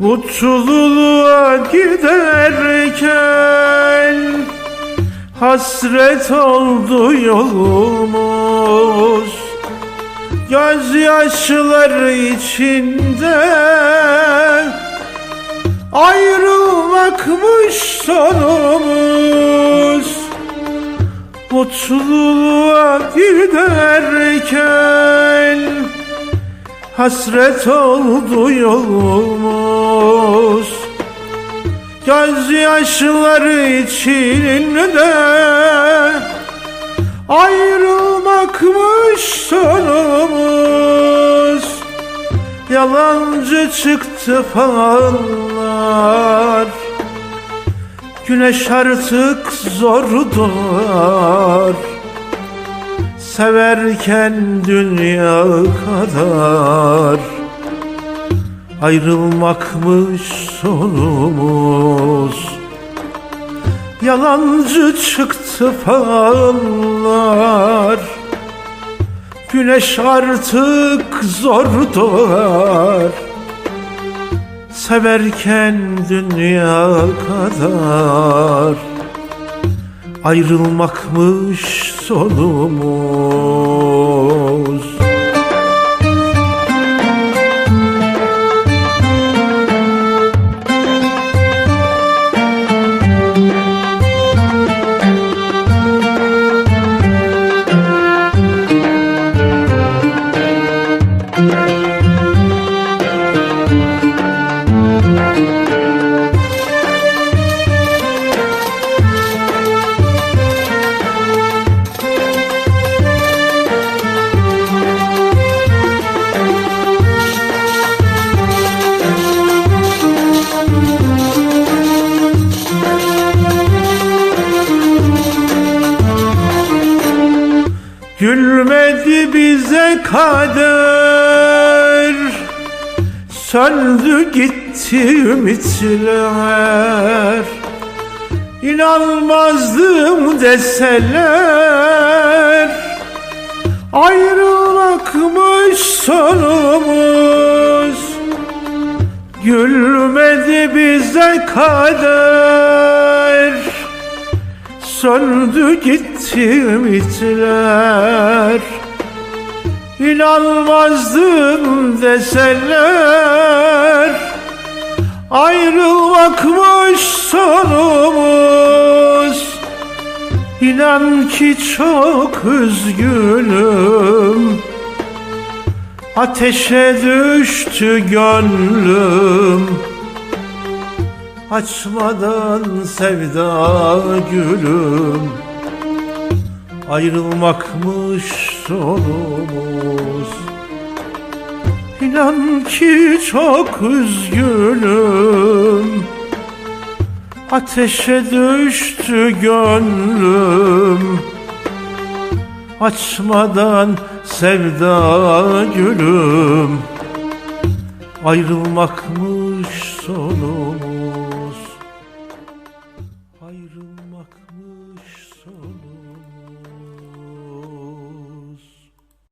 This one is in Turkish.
Mutluluğa giderken Hasret oldu yolumuz. Gözyaşları içinde Ayrılmakmış sonumuz. Mutluluğa giderken Hasret oldu yolumuz. Gözyaşları içinde Ayrılmakmış sonumuz. Yalancı çıktı fallar Güneş artık zordur Severken dünya kadar Ayrılmakmış sonumuz. Yalancı çıktı fallar Güneş artık zor doğar. Severken dünya kadar Ayrılmakmış sonumuz Gülmedi bize kader. Söndü gitti ümitler. İnanmazdım deseler. Ayrılmakmış sonumuz. Gülmedi bize kader Söndü gitti ümitler İnanmazdım deseler Ayrılmakmış sonumuz. İnan ki çok üzgünüm. Ateşe düştü gönlüm Açmadan sevda gülüm. Ayrılmakmış sonumuz. İnan ki çok üzgünüm. Ateşe düştü gönlüm. Açmadan sevda gülüm. Ayrılmakmış sonumuz